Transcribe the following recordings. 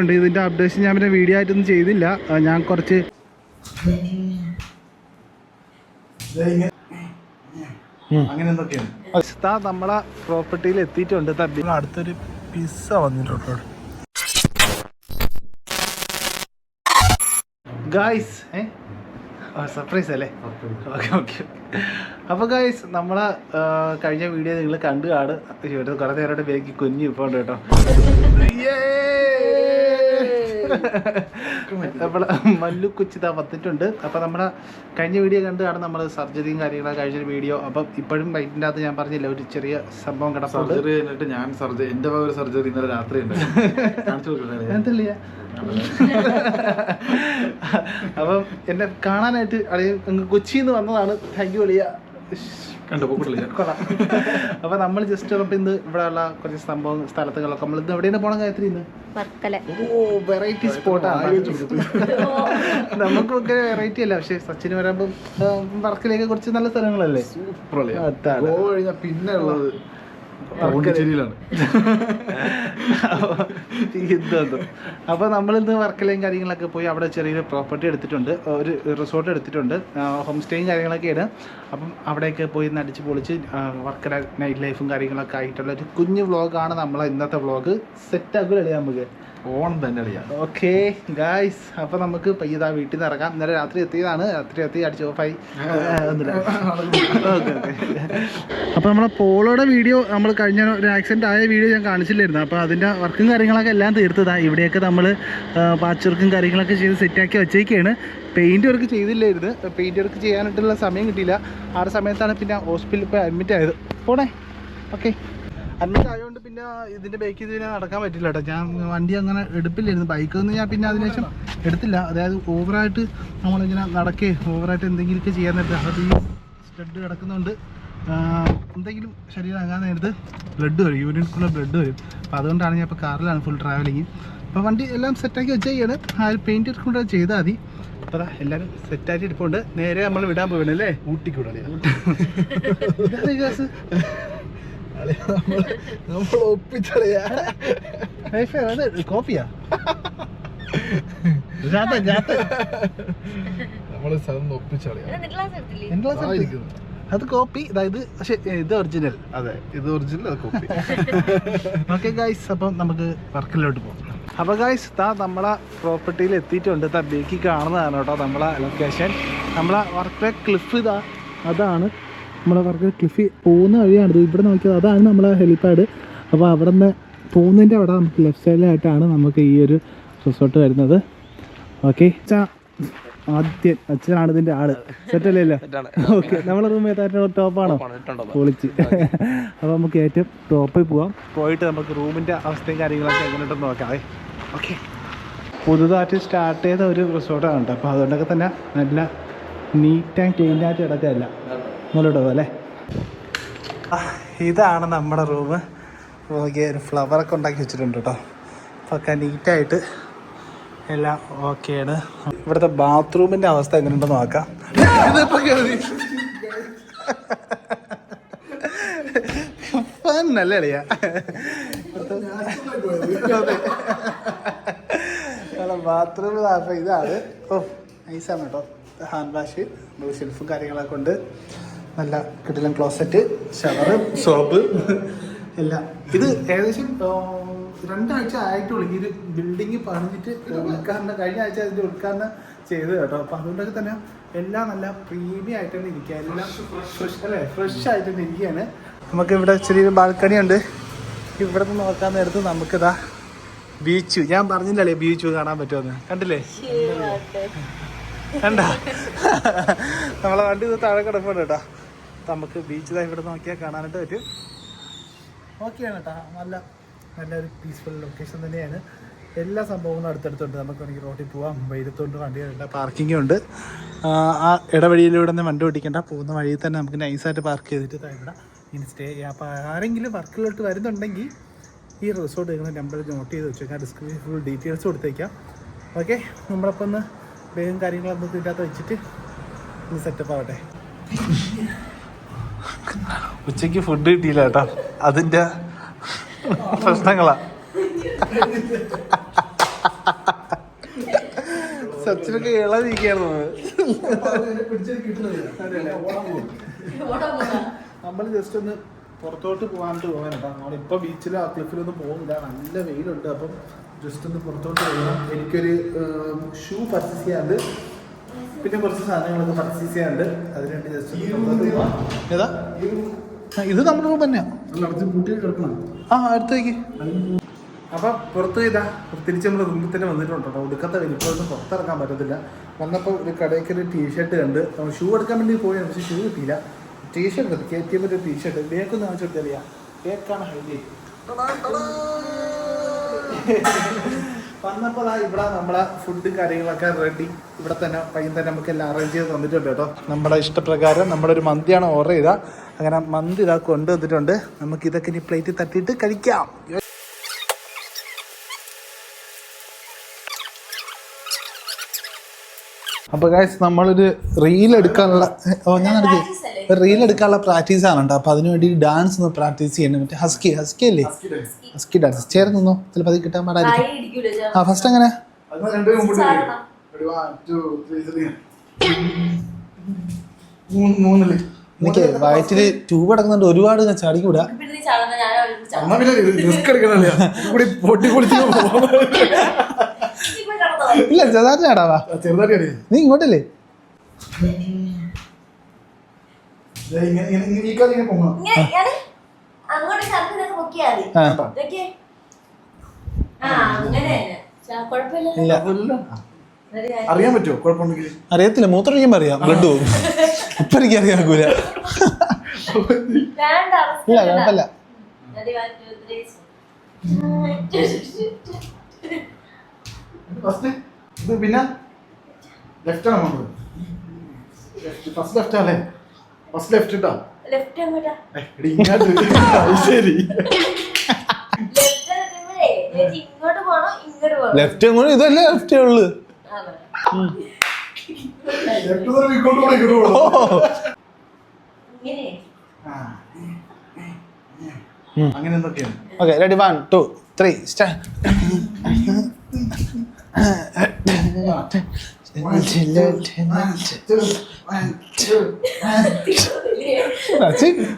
ഉണ്ട്. ഇതിന്റെ അപ്ഡേഷൻ ഞാൻ പിന്നെ വീഡിയോ ആയിട്ടൊന്നും ചെയ്തില്ല. ഞാൻ കുറച്ച് അങ്ങനെ എന്തൊക്കെയാണ്? നമ്മളെ പ്രോപ്പർട്ടിയിൽ എത്തിയിട്ടുണ്ട്. തബ്ബി അടുത്തൊരു പിസ്സ വന്നിട്ടുണ്ട് ഗായ്സ് ഏ? സർപ്രൈസ് അല്ലേ? ഓക്കെ ഓക്കെ അപ്പോൾ ഗായ്സ് നമ്മളെ കഴിഞ്ഞ വീഡിയോ നിങ്ങൾ കണ്ടു കാട് കുറെ കുറേ നേരമായിട്ട് ബേക്ക് കുഞ്ഞു ഇപ്പോൾ ഉണ്ട് കേട്ടോ നമ്മളെ മല്ലു കുച്ചിത വന്നിട്ടുണ്ട്. അപ്പോൾ നമ്മളെ കഴിഞ്ഞ വീഡിയോ കണ്ടാണ് കാണും നമ്മൾ സർജറിയും കാര്യങ്ങളൊക്കെ കഴിഞ്ഞൊരു വീഡിയോ അപ്പം ഇപ്പോഴും വൈറ്റിന്റെ അകത്ത് ഞാൻ പറഞ്ഞില്ല ഒരു ചെറിയ സംഭവം കിടപ്പുണ്ട്. സർജറി കഴിഞ്ഞിട്ട് ഞാൻ സർജറി എന്റെ ഒരു സർജറി ഇന്നലെ രാത്രി എന്തല്ല? അപ്പം എന്നെ കാണാനായിട്ട് അളിയ കൊച്ചി കൊച്ചിയിൽ നിന്ന് വന്നതാണ്. താങ്ക് യു അളിയ. അപ്പൊ നമ്മൾ ജസ്റ്റ് ഇന്ന് ഇവിടെ ഉള്ള കുറച്ച് സംഭവം സ്ഥലത്തുകളൊക്കെ. നമ്മൾ ഇന്ന് എവിടെയാണ് പോണ കാര്യത്തിൽ ഇന്ന്? വർക്കല. ഓ വെറൈറ്റി സ്പോട്ടാണ് നമുക്കൊക്കെ വെറൈറ്റി അല്ല? പക്ഷെ സച്ചിന് വരാമ്പം വർക്കലയൊക്കെ കുറച്ച് നല്ല സ്ഥലങ്ങളല്ലേ? സൂപ്പർ പിന്നെ ഉള്ളത്. അപ്പൊ നമ്മൾ ഇന്ന് വർക്കലയും കാര്യങ്ങളൊക്കെ പോയി അവിടെ ചെറിയൊരു പ്രോപ്പർട്ടി എടുത്തിട്ടുണ്ട്. ഒരു റിസോർട്ട് എടുത്തിട്ടുണ്ട്. ഹോം സ്റ്റേയും കാര്യങ്ങളൊക്കെയാണ്. അപ്പം അവിടെയൊക്കെ പോയി നടിച്ച് പൊളിച്ച് വർക്കല നൈറ്റ് ലൈഫും കാര്യങ്ങളൊക്കെ ആയിട്ടുള്ള ഒരു കുഞ്ഞു വ്ളോഗാണ് നമ്മളെ ഇന്നത്തെ വ്ളോഗ് സെറ്റ് ആക്കില്ലേ നമുക്ക് ഓണം തന്നെ അറിയാം ഓക്കെ ഗായ്സ് അപ്പൊ നമുക്ക് പയ്യതാ വീട്ടിൽ നിന്ന് ഇറങ്ങാം ഇന്നലെ രാത്രി എത്തിയതാണ് രാത്രി എത്തി അടിച്ച് ഓഫായി അപ്പൊ നമ്മളെ പോളോയുടെ വീഡിയോ നമ്മൾ കഴിഞ്ഞ ഒരു ആക്സിഡന്റ് ആയ വീഡിയോ ഞാൻ കാണിച്ചില്ലായിരുന്നു അപ്പൊ അതിന്റെ വർക്കും കാര്യങ്ങളൊക്കെ എല്ലാം തീർത്തതാ ഇവിടെയൊക്കെ നമ്മൾ പാച്ച് വർക്കും കാര്യങ്ങളൊക്കെ ചെയ്ത് സെറ്റാക്കി വെച്ചേക്കാണ് പെയിന്റ് വർക്ക് ചെയ്തില്ലായിരുന്നു പെയിന്റ് വർക്ക് ചെയ്യാനായിട്ടുള്ള സമയം കിട്ടിയില്ല ആ ഒരു സമയത്താണ് പിന്നെ ഹോസ്പിറ്റലിൽ പോയി അഡ്മിറ്റ് ആയത് പോണേ ഓക്കെ ആയതുകൊണ്ട് പിന്നെ ഇതിന്റെ ബൈക്ക് ഇതിനെ നടക്കാൻ പറ്റില്ല കേട്ടോ ഞാൻ വണ്ടി അങ്ങനെ എടുപ്പില്ലായിരുന്നു. ബൈക്ക് ഒന്നും ഞാൻ പിന്നെ അതിനുശേഷം എടുത്തില്ല. അതായത് ഓവറായിട്ട് നമ്മളിങ്ങനെ നടക്കേ ഓവറായിട്ട് എന്തെങ്കിലുമൊക്കെ ചെയ്യാൻ നേരത്തെ. അത് ഈ സ്റ്റഡ് കിടക്കുന്നുണ്ട്. എന്തെങ്കിലും ശരീരം അകാൻ നേരത്ത് ബ്ലഡ് വരും. യൂറിൻക്കുള്ള ബ്ലഡ് വരും. അപ്പോൾ അതുകൊണ്ടാണ് ഞാൻ ഇപ്പോൾ കാറിലാണ് ഫുൾ ട്രാവലിങ് അപ്പോൾ വണ്ടി എല്ലാം സെറ്റാക്കി വെച്ചേക്കാണ്. ആ ഒരു പെയിന്റ് എടുക്കൊണ്ട് ചെയ്താൽ മതി. അപ്പോൾ എല്ലാവരും സെറ്റായിട്ട് എടുപ്പുണ്ട് നേരെ നമ്മൾ വിടാൻ പോകണല്ലേ ഊട്ടിക്കൂടെ ഗ്ലാസ്. നമ്മൾ ഒപ്പിച്ചളിയാ. കോപ്പിയാ. നമ്മൾ സ്ഥലം ഒപ്പിച്ചളിയാ. അത് കോപ്പി അതായത് പക്ഷേ ഇത് ഒറിജിനൽ അതെ ഇത് ഒറിജിനൽ അത് കോപ്പി. ഓക്കെ ഗായ്സ് അപ്പം നമുക്ക് വർക്കിലോട്ട് പോകാം. അപ്പോൾ ഗായ്സ് താ നമ്മളെ പ്രോപ്പർട്ടിയിൽ എത്തിയിട്ടുണ്ട്. താ ബേക്കി കാണുന്നതാണ് കേട്ടോ നമ്മളെ ലൊക്കേഷൻ നമ്മളെ വർക്ക് ക്ലിഫ് ഇതാ അതാണ് നമ്മളെ വർക്ക് ക്ലിഫി പോകുന്ന വഴിയാണിത് ഇവിടെ നോക്കിയത് അതാണ് നമ്മളെ ഹെലിപ്പാഡ്. അപ്പോൾ അവിടെ നിന്ന് പോകുന്നതിന്റെ അവിടെ നമുക്ക് ലെഫ്റ്റ് സൈഡിലായിട്ടാണ് നമുക്ക് ഈ ഒരു റിസോർട്ട് വരുന്നത്. ഓക്കെ ആദ്യ അച്ഛനാണ് ഇതിന്റെ ആൾ. സെറ്റല്ലേ അല്ലേ ഓക്കെ നമ്മളെ റൂം ഏതായിട്ട് ടോപ്പാണോ പൊളിച്ച്. അപ്പോൾ നമുക്ക് ഏറ്റവും ടോപ്പിൽ പോവാം. പോയിട്ട് നമുക്ക് റൂമിന്റെ അവസ്ഥയും കാര്യങ്ങളൊക്കെ എങ്ങനെയുണ്ടെന്ന് നോക്കാം. ഓക്കെ പുതുതായിട്ട് സ്റ്റാർട്ട് ചെയ്ത ഒരു റിസോർട്ടാണ് കേട്ടോ. അപ്പോൾ അതുകൊണ്ടൊക്കെ തന്നെ നല്ല നീറ്റ് ആൻഡ് ക്ലീൻ ആയിട്ട് കിടക്കുകയല്ല. നല്ലോട്ടോ അല്ലേ ഇതാണ് നമ്മുടെ റൂം നോക്കിയ ഒരു ഫ്ലവറൊക്കെ ഉണ്ടാക്കി വെച്ചിട്ടുണ്ട് കേട്ടോ. അപ്പോൾ ഒക്കെ നീറ്റായിട്ട് എല്ലാം ഓക്കെയാണ് ഇവിടുത്തെ ബാത്റൂമിന്റെ അവസ്ഥ എങ്ങനെയുണ്ടെന്ന് നോക്കാം. നല്ല അളിയാ? ബാത്റൂം ഇതാണ്. ഓ നൈസാണ് കേട്ടോ. ഹാൻഡ് വാഷ് ഷെൽഫും കാര്യങ്ങളൊക്കെ ഉണ്ട്. നല്ല കിടിലൻ ക്ലോസറ്റ് ഷവറ് സോപ്പ് എല്ലാം. ഇത് ഏകദേശം രണ്ടാഴ്ച ആയിട്ടുള്ളൂ. ഈ ഒരു ബിൽഡിങ് പണിഞ്ഞിട്ട് ഉദ്ഘാടനം കഴിഞ്ഞ ആഴ്ച അതിന്റെ ഉദ്ഘാടനം ചെയ്ത് കേട്ടോ. അപ്പം അതുകൊണ്ടൊക്കെ തന്നെ എല്ലാം നല്ല പ്രീമിയം ആയിട്ടാണ് ഇരിക്കുക. എല്ലാം ഫ്രഷ് അല്ലേ? ഫ്രഷ് ആയിട്ടാണ് ഇരിക്കുകയാണ്. നമുക്ക് ഇവിടെ ചെറിയൊരു ബാൽക്കണി ഉണ്ട്. ഇവിടെ നിന്ന് നോക്കാൻ നേരത്ത് നമുക്കിതാ ബീച്ച്. ഞാൻ പറഞ്ഞില്ലല്ലേ ബീച്ച് കാണാൻ പറ്റുമെന്ന്. കണ്ടില്ലേ? കണ്ട? നമ്മളെ വണ്ടി ഇത് താഴെ കിടപ്പുണ്ട് കേട്ടോ. നമുക്ക് ബീച്ച് ഇതാ ഇവിടെ നോക്കിയാൽ കാണാനായിട്ട് പറ്റും. ഓക്കെയാണ് കേട്ടോ നല്ല നല്ലൊരു പീസ്ഫുൾ ലൊക്കേഷൻ തന്നെയാണ്. എല്ലാ സംഭവങ്ങളും അടുത്തടുത്തുണ്ട്. നമുക്ക് വേണമെങ്കിൽ റോഡിൽ പോവാം. വെയിലത്തോണ്ട് വണ്ടികളുണ്ട് പാർക്കിംഗും ഉണ്ട്. ആ, ഇടവഴിയിലൂടെ തന്നെ വണ്ടി ഓടിക്കേണ്ട. പോകുന്ന വഴിയിൽ തന്നെ നമുക്ക് നൈസായിട്ട് പാർക്ക് ചെയ്തിട്ട് ഇവിടെ ഇനി സ്റ്റേ ചെയ്യാം. അപ്പോൾ ആരെങ്കിലും വർക്കിലോട്ട് വരുന്നുണ്ടെങ്കിൽ ഈ റിസോർട്ട് നിങ്ങൾ നമ്പർ നോട്ട് ചെയ്ത് വെച്ചേക്കാം. ഡിസ്ക്രിപ്ഷൻ ഫുൾ ഡീറ്റെയിൽസ് കൊടുത്തേക്കാം. ഓക്കെ നമ്മളപ്പോൾ ഒന്ന് വേഗം കാര്യങ്ങളൊന്നും ഇതിന്റെ വെച്ചിട്ട് ഒന്ന് സെറ്റപ്പ് ആവട്ടെ. ഉച്ചയ്ക്ക് ഫുഡ് കിട്ടിയില്ല കേട്ടോ. അതിന്റെ പ്രശ്നങ്ങളാ. സച്ചിനൊക്കെ ഇളതിരിക്കായിരുന്നു നമ്മൾ ജസ്റ്റ് ഒന്ന് പുറത്തോട്ട് പോകാനായിട്ട് പോകാനുണ്ട് നമ്മളിപ്പോൾ ബീച്ചിൽ ആ ക്ലിഫിലൊന്നും പോകുന്നില്ല. നല്ല വെയിലുണ്ട്. അപ്പം ജസ്റ്റ് ഒന്ന് പുറത്തോട്ട് പോകണം. എനിക്കൊരു ഷൂ പർച്ചേസ് ചെയ്യാനുണ്ട്. പിന്നെ കുറച്ച് സാധനങ്ങളൊക്കെ പർച്ചേസ് ചെയ്യാനുണ്ട്. അതിനുവേണ്ടി ജസ്റ്റ് ഒന്ന് പുറത്തോട്ട് പോവാം ഏതാ? ഇത് നമ്മുടെ റൂം തന്നെയാണ് കിടക്കണം. ആ അടുത്തേക്ക് അപ്പം പുറത്ത് ഇതാ തിരിച്ച് നമ്മുടെ റൂമിൽ തന്നെ വന്നിട്ടുണ്ട് കേട്ടോ. ഒടുക്കത്തെ വലിപ്പമൊന്നും പുറത്തിറക്കാൻ പറ്റത്തില്ല. വന്നപ്പോൾ ഒരു കടയ്ക്ക് ഒരു ടീഷർട്ട് കണ്ട്. നമ്മൾ ഷൂ എടുക്കാൻ വേണ്ടി പോയി പക്ഷേ ഷൂ കിട്ടിയില്ല. ടീഷർട്ട് എടുത്ത് കെ ടി എമ്മിന്റെ ടീഷർട്ട് ബേക്കൊന്ന് കാണിച്ചു കൊടുത്തറിയാം ബേക്കാണ് ഹൈലൈറ്റ് വന്നപ്പോൾ ആ ഇവിടെ നമ്മളെ ഫുഡ് കാര്യങ്ങളൊക്കെ റെഡി ഇവിടെ തന്നെ പയ്യൻ തന്നെ നമുക്ക് എല്ലാം അറേഞ്ച് ചെയ്ത് തന്നിട്ടുണ്ട് കേട്ടോ. നമ്മുടെ ഇഷ്ടപ്രകാരം നമ്മുടെ ഒരു മന്തിയാണ് ഓർഡർ ചെയ്ത അങ്ങനെ മന്തി ഇതാ കൊണ്ടുവന്നിട്ടുണ്ട്. നമുക്ക് ഇതൊക്കെ ഇനി പ്ലേറ്റിൽ തട്ടിയിട്ട് കഴിക്കാം. അപ്പൊ ഗൈസ് നമ്മളൊരു റീൽ എടുക്കാനുള്ള ഓ ഞാൻ നടത്തി റീൽ എടുക്കാനുള്ള പ്രാക്ടീസ് ആണ് കേട്ടോ. അപ്പൊ അതിനു വേണ്ടി ഡാൻസ് ഒന്ന് പ്രാക്ടീസ് ചെയ്യണം. മറ്റേ ഹസ്കി ഹസ്കി അല്ലേ? ഹസ്കി ഡാൻസ് ചേർന്നോ ചിലപ്പോൾ അത് കിട്ടാൻ പാടായിരിക്കും. ആ ഫസ്റ്റ് എങ്ങനെ? എനിക്ക് വയറ്റിൽ ട്യൂബ് അടക്കുന്നുണ്ട് ഒരുപാട് ഞാൻ ചാടിക്കൂടാ. റിസ്ക് എടുക്കണല്ലേ? കൂടി പൊട്ടി പൊളിച്ച് ഇല്ല ചെറുതായിട്ട് ആടാവാ ചെറുതായിട്ട് നീ ഇങ്ങോട്ടല്ലേ? ഈ ഇങ്ങനെ അങ്ങോട്ട് ശബ്ദം മതി. അറിയാൻ പറ്റുമോ? കുഴപ്പമുണ്ടെങ്കിൽ? അറിയത്തില്ല മൂത്രമൊഴിക്കുമ്പോ അറിയാം. ബ്ലഡ് പോകും. ഇപ്പൊ എനിക്ക് അവസ്ഥ ഇല്ല. കുഴപ്പമില്ല. ഫസ്റ്റ് ഇത് പിന്നെ ലെഫ്റ്റ് ആണ് നമ്മൾ ഫസ്റ്റ് ലെഫ്റ്റ് അല്ലേ ഫസ്റ്റ് ലെഫ്റ്റ് ഇട്ടാ? ലെഫ്റ്റ് അങ്ങോട്ടാ. എടി ഇങ്ങോട്ട് ശരി. ഇങ്ങോട്ട് പോണോ ഇങ്ങോട്ട് പോണോ. ലെഫ്റ്റ് അങ്ങോട്ട് ഇതല്ലേ ലെഫ്റ്റേ ഉള്ളു. അങ്ങനെ എന്തൊക്കെയാണ്? Okay ready one two three start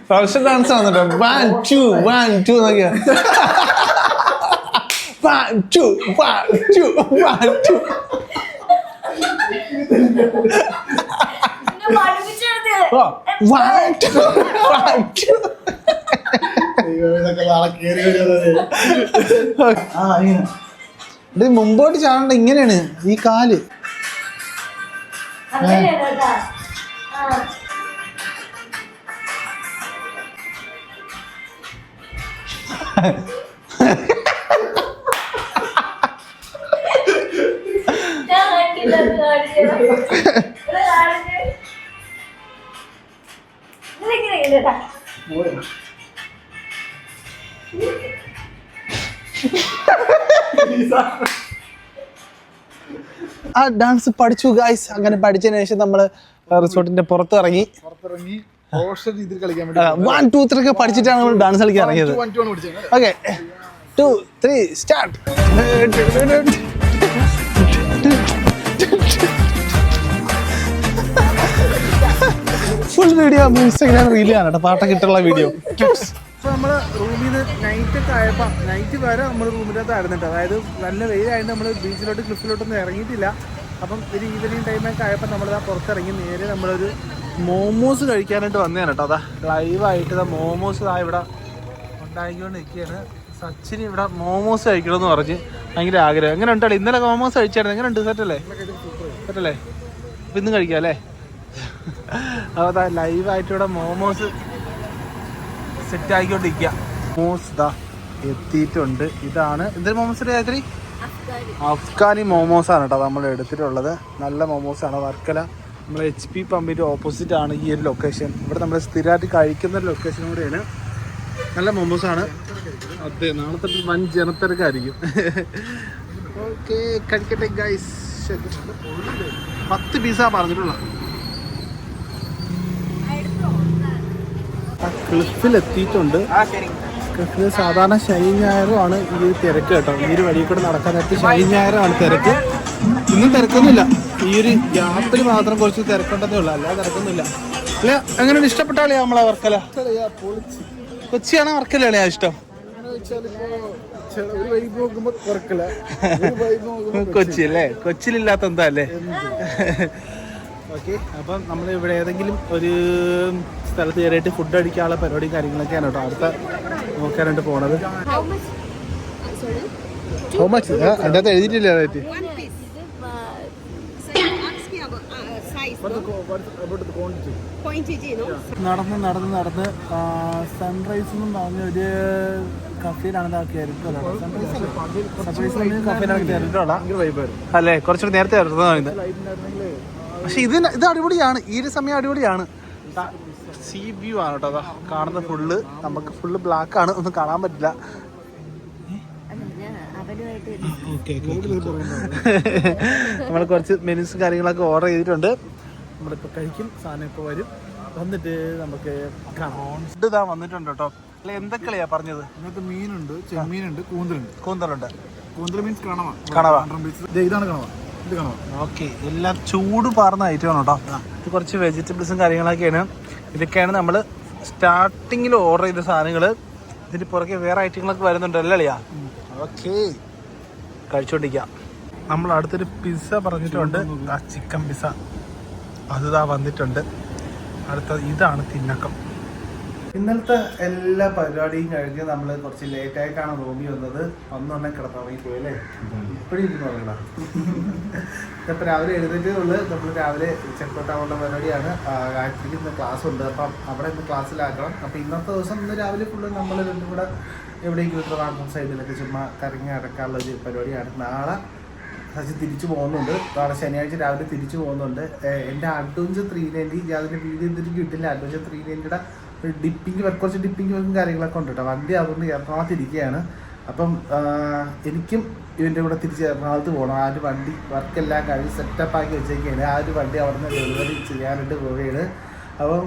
professional dance ആണ് കേട്ടോ. One two one two എന്നൊക്കെയാ one two one two one two one two one two അയ്യോ, ഇതൊക്കെ നാളെ കയറി വരുന്നത്. ആ ഇങ്ങനെ. ഇത് മുമ്പോട്ട് ചാടേണ്ട ഇങ്ങനെയാണ്. ഈ കാൽ. അങ്ങനെയാണ് ആ ഡാൻസ് പഠിച്ചു ഗായ്സ് അങ്ങനെ പഠിച്ചതിന് ശേഷം നമ്മൾ റിസോർട്ടിന്റെ പുറത്ത് ഇറങ്ങി പുറത്തിറങ്ങി ഓഷൻ രീതിയിൽ കളിക്കാൻ വേണ്ടി വൺ ടു ത്രീ ഒക്കെ പഠിച്ചിട്ടാണ് നമ്മൾ ഡാൻസ് കളിക്കാൻ ഇറങ്ങിയത്. Okay two three start full video Instagram reel ആണ് കേട്ടോ. പാട്ടൊക്കെ ഇട്ടുള്ള വീഡിയോ അപ്പോൾ നമ്മൾ റൂമിൽ നിന്ന് നൈറ്റ് ഒക്കെ ആയപ്പോൾ നൈറ്റ് വരെ നമ്മൾ റൂമിലകത്ത് ആയിരുന്നിട്ട്. അതായത് നല്ല വെയിലായതുകൊണ്ട് നമ്മൾ ബീച്ചിലോട്ട് ക്ലിഫിലോട്ടൊന്നും ഇറങ്ങിയിട്ടില്ല. അപ്പം ഒരു ഈവനിങ് ടൈമൊക്കെ ആയപ്പോൾ നമ്മൾ നമ്മളിതാ പുറത്തിറങ്ങി നേരെ നമ്മളൊരു മോമോസ് കഴിക്കാനായിട്ട് വന്നതാണ് കേട്ടോ. അതാ ലൈവായിട്ട് ഇതാ മോമോസ് ഇതാ ഇവിടെ ഉണ്ടാക്കിക്കൊണ്ട് നിൽക്കുകയാണ് സച്ചിന് ഇവിടെ മോമോസ് കഴിക്കണമെന്ന് പറഞ്ഞ് ഭയങ്കര ആഗ്രഹം. എങ്ങനെ ഉണ്ടല്ലോ ഇന്നലെ മോമോസ് കഴിച്ചായിരുന്നു. എങ്ങനെ ഉണ്ട്? സെറ്റല്ലേ സെറ്റല്ലേ അപ്പം ഇന്നും കഴിക്കാം അല്ലേ? അപ്പോൾ ലൈവായിട്ട് ഇവിടെ മോമോസ് സെറ്റ് ആക്കിക്കൊണ്ടിരിക്കുക മോമോസ് ഇതാ എത്തിയിട്ടുണ്ട്. ഇതാണ് എന്തൊരു മോമോസ് രാത്രി അഫ്ഗാനി. മോമോസ് ആണ് കേട്ടോ നമ്മൾ എടുത്തിട്ടുള്ളത്. നല്ല മോമോസ് ആണ് വർക്കല നമ്മൾ എച്ച് പി പമ്പിന്റെ ഓപ്പോസിറ്റ് ആണ് ഈ ഒരു ലൊക്കേഷൻ ഇവിടെ നമ്മൾ സ്ഥിരമായിട്ട് കഴിക്കുന്ന ഒരു ലൊക്കേഷൻ കൂടെയാണ്. നല്ല മോമോസ് ആണ് അതെ നാളത്തെ വൻ ജനത്തിരക്കായിരിക്കും. ഓക്കെ കഴിക്കട്ടെ ഗൈസ് പത്ത് പീസാ പറഞ്ഞിട്ടുള്ളത് ക്ലിഫിൽ എത്തിയിട്ടുണ്ട് ക്ലിഫിൽ സാധാരണ ശനി ഞായറും ആണ് ഈ ഒരു തിരക്ക് കേട്ടോ. ഈ ഒരു വഴി കൂടെ നടക്കാൻ നടക്കാനായിട്ട് ശനി ഞായറാണ് ആണ് തിരക്ക്. ഇന്നും തിരക്കൊന്നുമില്ല. ഈ ഒരു ഗ്യാപ്പിൽ മാത്രം കുറച്ച് തിരക്കുണ്ടെന്നേ ഉള്ളൂ. അല്ലാതെ തിരക്കൊന്നുമില്ല. അല്ല അങ്ങനെ ഇഷ്ടപ്പെട്ട കളിയാ നമ്മളെ വർക്കല? കൊച്ചിയാണ് വർക്കല. കളിയാ ഇഷ്ടം കൊച്ചി. അല്ലേ? കൊച്ചിയിലില്ലാത്ത എന്താ അല്ലേ? ഓക്കെ അപ്പം നമ്മൾ ഇവിടെ ഏതെങ്കിലും ഒരു സ്ഥലത്ത് കയറിയിട്ട് ഫുഡ് അടിക്കാനുള്ള പരിപാടിയും കാര്യങ്ങളൊക്കെയാണ് കേട്ടോ അടുത്ത നോക്കാനായിട്ട് പോണത്? ഹോ മച്ച് അതിനകത്ത് എഴുതിയിട്ടില്ല റേറ്റ് uh? നടന്ന് നടന്ന് നടന്ന് സൺറൈസ് എന്ന് പറഞ്ഞ ഒരു കഫേയിലാണ് അല്ലേ? കുറച്ചുകൂടി നേരത്തെ പക്ഷെ ഇതിന് ഇത് അടിപൊളിയാണ്. ഈ ഒരു സമയം അടിപൊളിയാണ്. സീ വ്യൂ ആണ് കേട്ടോ. അതാ കാണുന്ന ഫുള്ള്. നമുക്ക് ഫുള്ള് ബ്ലാക്ക് ആണ്. ഒന്നും കാണാൻ പറ്റില്ല. നമ്മൾ കുറച്ച് മെനുസ് കാര്യങ്ങളൊക്കെ ഓർഡർ ചെയ്തിട്ടുണ്ട്. നമ്മളിപ്പോൾ കഴിക്കും. സാധനം ഇപ്പോൾ വരും. വന്നിട്ട് നമുക്ക് ഫുഡ് ഇതാ വന്നിട്ടുണ്ട് കേട്ടോ. അല്ല എന്തൊക്കെയാ പറഞ്ഞത്? ഇതിനകത്ത് മീനുണ്ട് ചെമ്മീനുണ്ട് കൂന്തലുണ്ട്. കൂന്തലുണ്ട്. കൂന്തൽ മീൻസ് കണവ. കണവ. ദേ ഇതാണ് കണവ. ഇത് ഓക്കെ എല്ലാം ചൂട് പാർന്ന ഐറ്റമാണ് കേട്ടോ. ഇത് കുറച്ച് വെജിറ്റബിൾസും കാര്യങ്ങളൊക്കെയാണ്. ഇതൊക്കെയാണ് നമ്മൾ സ്റ്റാർട്ടിങ്ങിൽ ഓർഡർ ചെയ്ത സാധനങ്ങൾ ഇതിന് പുറകെ വേറെ ഐറ്റങ്ങളൊക്കെ വരുന്നുണ്ട്. അല്ലേ അളിയാ? ഓക്കെ കഴിച്ചോണ്ടിരിക്കാം. നമ്മൾ അടുത്തൊരു പിസ്സ പറഞ്ഞിട്ടുണ്ട്. ആ ചിക്കൻ പിസ്സ അത് വന്നിട്ടുണ്ട്. അടുത്ത ഇതാണ് തിന്നക്കം. ഇന്നലത്തെ എല്ലാ പരിപാടിയും കഴിഞ്ഞ് നമ്മൾ കുറച്ച് ലേറ്റ് ആയിട്ടാണ് റൂമിൽ വന്നത്. ഒന്നൊന്നെ കിടന്നുറങ്ങി പോയല്ലേ ഇപ്പോഴും ഇരുന്ന് പറയണ ഇപ്പം രാവിലെ എഴുന്നേറ്റേ ഉള്ളു. നമ്മൾ രാവിലെ ചെക്കോട്ടാവുള്ള പരിപാടിയാണ്. ഗായത്രിക്ക് ഇന്ന് ക്ലാസ് ഉണ്ട്. അപ്പം അവിടെ ഇന്ന് ക്ലാസ്സിലാക്കണം അപ്പം ഇന്നത്തെ ദിവസം ഇന്ന് രാവിലെ ഫുള്ള് നമ്മൾ രണ്ടും കൂടെ എവിടേക്കും ട്രിവാൻഡ്രം സൈഡിലൊക്കെ ചുമ്മാ കറങ്ങി അടക്കാനുള്ള ഒരു പരിപാടിയാണ്. നാളെ സച്ചിൻ തിരിച്ചു പോകുന്നുണ്ട്. നാളെ ശനിയാഴ്ച രാവിലെ തിരിച്ചു പോകുന്നുണ്ട്. എന്റെ അഡ്വഞ്ചർ ത്രീ നയന്റി അതിന്റെ വീഡിയോ എന്തിനും കിട്ടില്ല. അഡ്വഞ്ചർ ത്രീ നയന്റിയുടെ ഡിപ്പിങ് വർക്ക് കുറച്ച് ഡിപ്പിങ് വർക്കും കാര്യങ്ങളൊക്കെ ഉണ്ട് കേട്ടോ. വണ്ടി അതുകൊണ്ട് എറണാകുളത്ത് ഇരിക്കുകയാണ് അപ്പം എനിക്കും ഇവന്റെ കൂടെ തിരിച്ച് എറണാകുളത്ത് പോകണം. ആ ഒരു വണ്ടി വർക്കെല്ലാം കഴിഞ്ഞ് സെറ്റപ്പ് ആക്കി വെച്ചേക്കാണ്. ആ ഒരു വണ്ടി അവിടെ നിന്ന് ഡെലിവറി ചെയ്യാനായിട്ട് പോവുകയാണ്. അപ്പം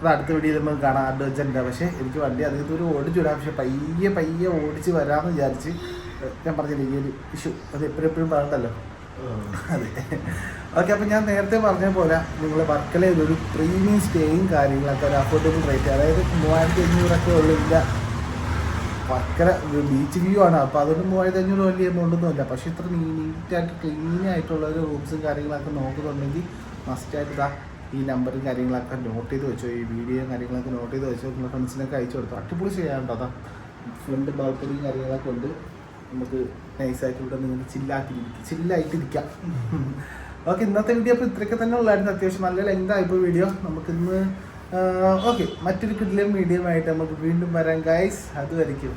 അത് അടുത്ത വീഡിയോയിൽ നമുക്ക് കാണാൻ അഡ്വഞ്ചറിന്റെ പക്ഷേ എനിക്ക് വണ്ടി അധികം ദൂരം ഓടിച്ചു വരാം പക്ഷേ പയ്യെ പയ്യെ ഓടിച്ച് വരാമെന്ന് വിചാരിച്ച് ഞാൻ പറഞ്ഞില്ല ഈ ഒരു ഇഷ്യൂ അത് എപ്പോഴും എപ്പോഴും പറയണ്ടല്ലോ. അതെ. ഓക്കെ അപ്പം ഞാൻ നേരത്തെ പറഞ്ഞ പോലെ നിങ്ങൾ വർക്കലയിൽ ഒരു പ്രീമിയം സ്റ്റേയും കാര്യങ്ങളൊക്കെ ഒരു അഫോർഡബിൾ റേറ്റ് അതായത് മൂവായിരത്തി അഞ്ഞൂറൊക്കെ ഉള്ളില്ല. വർക്കല ബീച്ച് വ്യൂ ആണ്. അപ്പോൾ അതുകൊണ്ട് മൂവായിരത്തി അഞ്ഞൂറ് വലിയ എമൗണ്ട് ഒന്നുമില്ല പക്ഷേ ഇത്ര നീറ്റായിട്ട് ക്ലീൻ ആയിട്ടുള്ള ഒരു റൂംസും കാര്യങ്ങളൊക്കെ നോക്കുന്നുണ്ടെങ്കിൽ മസ്റ്റായിട്ട് ഇതാ ഈ നമ്പറും കാര്യങ്ങളൊക്കെ നോട്ട് ചെയ്ത് വെച്ചോ. ഈ വീഡിയോയും കാര്യങ്ങളൊക്കെ നോട്ട് ചെയ്ത് വെച്ചോ. നിങ്ങളുടെ ഫ്രണ്ട്സിനൊക്കെ അയച്ചു കൊടുത്തു. അടിപൊളി ചെയ്യാനുണ്ടോ അതാ ഫ്രണ്ട് ബാൽക്കണിയും കാര്യങ്ങളൊക്കെ ഉണ്ട്. നമുക്ക് നൈസായിട്ട് ഇവിടെ നിങ്ങൾക്ക് ചില്ലാക്കി ചില്ലായിട്ടിരിക്കാം ഓക്കെ ഇന്നത്തെ വീഡിയോ അപ്പോൾ ഇത്രയൊക്കെ തന്നെ ഉള്ളായിരുന്നു. അത്യാവശ്യം നല്ല ലെങ്ത് വീഡിയോ നമുക്കിന്ന് ഓക്കെ മറ്റൊരു കിഡിലും മീഡിയമായിട്ട് ആയിട്ട് നമുക്ക് വീണ്ടും വരാം ഗൈസ് അതുവരെയ്ക്കും